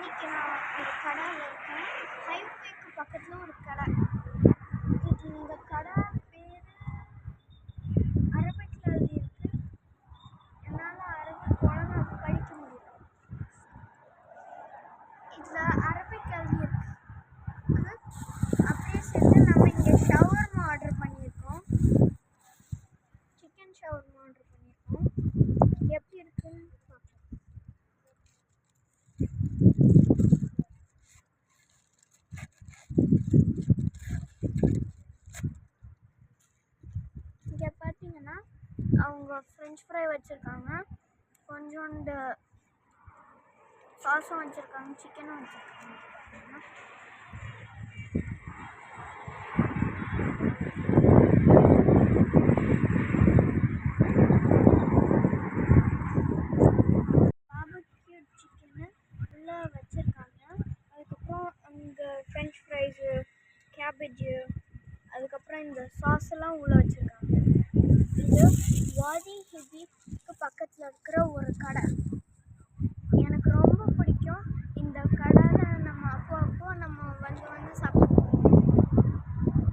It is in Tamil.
இன்னைக்கு நான் ஒரு கடையில் இருக்கேன். ஹைவேக்கு பக்கத்தில் ஒரு கடை. பார்த்தீங்கன்னா அவங்க ஃப்ரெஞ்ச் ஃப்ரை வச்சுருக்காங்க. கொஞ்சோண்டு சாஸும் வச்சுருக்காங்க சிக்கனும் வச்சுருக்காங்க. சிக்கனு உள்ளே வச்சுருக்காங்க. அதுக்கப்புறம் ஃப்ரெஞ்ச் ஃப்ரைஸு கேபேஜு அதுக்கப்புறம் இந்த சாஸ் எல்லாம் உள்ளே வச்சுருக்காங்க. வாதி ஹிபிக்கு பக்கத்தில் இருக்கிற ஒரு கடை.